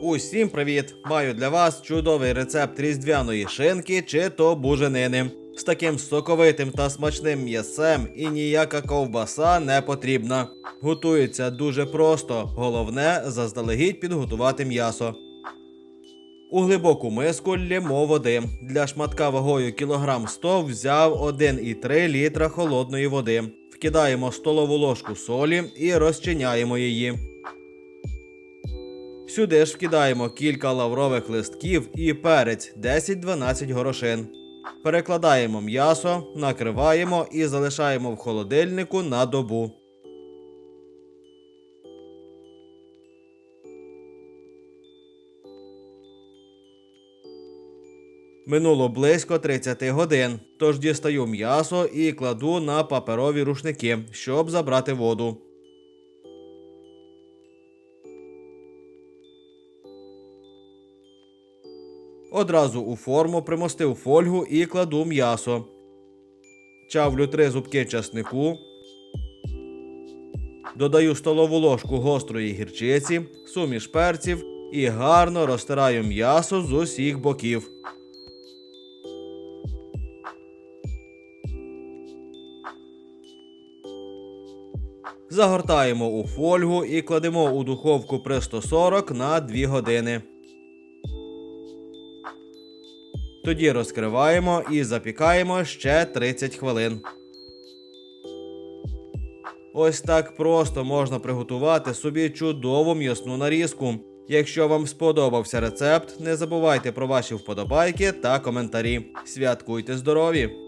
Усім привіт! Маю для вас чудовий рецепт різдвяної шинки чи то буженини. З таким соковитим та смачним м'ясем і ніяка ковбаса не потрібна. Готується дуже просто, головне заздалегідь підготувати м'ясо. У глибоку миску лємо води. Для шматка вагою кілограм 100 взяв 1,3 літра холодної води. Вкидаємо столову ложку солі і розчиняємо її. Сюди ж вкидаємо кілька лаврових листків і перець 10-12 горошин. Перекладаємо м'ясо, накриваємо і залишаємо в холодильнику на добу. Минуло близько 30 годин, тож дістаю м'ясо і кладу на паперові рушники, щоб забрати воду. Одразу у форму примостив фольгу і кладу м'ясо. Чавлю три зубки часнику. Додаю столову ложку гострої гірчиці, суміш перців і гарно розтираю м'ясо з усіх боків. Загортаємо у фольгу і кладемо у духовку при 140 на 2 години. Тоді розкриваємо і запікаємо ще 30 хвилин. Ось так просто можна приготувати собі чудову м'ясну нарізку. Якщо вам сподобався рецепт, не забувайте про ваші вподобайки та коментарі. Святкуйте здорові!